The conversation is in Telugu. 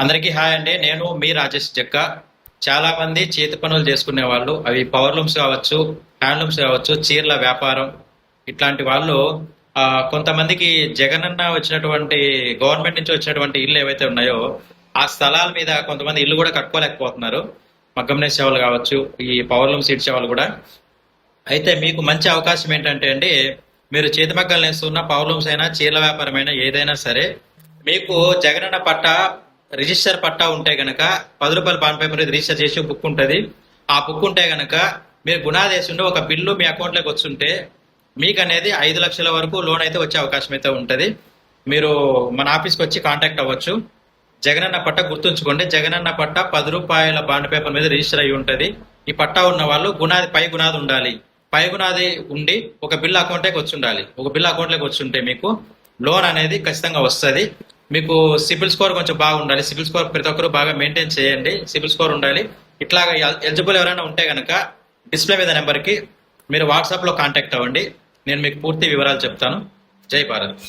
అందరికీ హాయ్ అండి. నేను మీ రాజేష్ జక్క. చాలా మంది చేతి పనులు చేసుకునే వాళ్ళు అవి పవర్ లూమ్స్ కావచ్చు హ్యాండ్లూమ్స్ కావచ్చు చీరల వ్యాపారం ఇట్లాంటి వాళ్ళు కొంతమందికి జగనన్న వచ్చినటువంటి గవర్నమెంట్ నుంచి వచ్చినటువంటి ఇల్లు ఏవైతే ఉన్నాయో ఆ స్థలాల మీద కొంతమంది ఇల్లు కూడా కట్టుకోలేకపోతున్నారు. మగ్గం సేవలు కావచ్చు ఈ పవర్ లూమ్స్ ఇచ్చే వాళ్ళు కూడా. అయితే మీకు మంచి అవకాశం ఏంటంటే అండి మీరు చేతి మగ్గలు నేస్తున్న పౌర్లూమ్స్ అయినా చీరల వ్యాపారం అయినా ఏదైనా సరే మీకు జగనన్న పట్ట రిజిస్టర్ పట్టా ఉంటే గనక పది రూపాయల బాండ్ పేపర్ మీద రిజిస్టర్ చేసి బుక్ ఉంటుంది. ఆ బుక్ ఉంటే గనక మీరు గుణాది వేస్తుండే ఒక బిల్లు మీ అకౌంట్లోకి వచ్చుంటే మీకు అనేది ఐదు లక్షల వరకు లోన్ అయితే వచ్చే అవకాశం అయితే ఉంటుంది. మీరు మన ఆఫీస్కి వచ్చి కాంటాక్ట్ అవ్వచ్చు. జగనన్న పట్ట గుర్తుంచుకోండి. జగనన్న పట్ట పది రూపాయల బాండ్ పేపర్ మీద రిజిస్టర్ అయి ఉంటుంది. ఈ పట్టా ఉన్న వాళ్ళు గుణాది పై గుణాది ఉండాలి. పై గుణాది ఉండి ఒక బిల్ అకౌంట్లోకి వచ్చి ఉండాలి. ఒక బిల్ అకౌంట్లోకి వచ్చి ఉంటే మీకు లోన్ అనేది ఖచ్చితంగా వస్తుంది. మీకు సిబిల్ స్కోర్ కొంచెం బాగా ఉండాలి సిబిల్ స్కోర్ ప్రతి ఒక్కరు బాగా మెయింటైన్ చేయండి. సిబిల్ స్కోర్ ఉండాలి. ఇట్లాగా ఎలిజిబుల్ ఎవరైనా ఉంటే కనుక డిస్ప్లే మీద నెంబర్కి మీరు వాట్సాప్లో కాంటాక్ట్ అవ్వండి. నేను మీకు పూర్తి వివరాలు చెప్తాను. జై భారత్.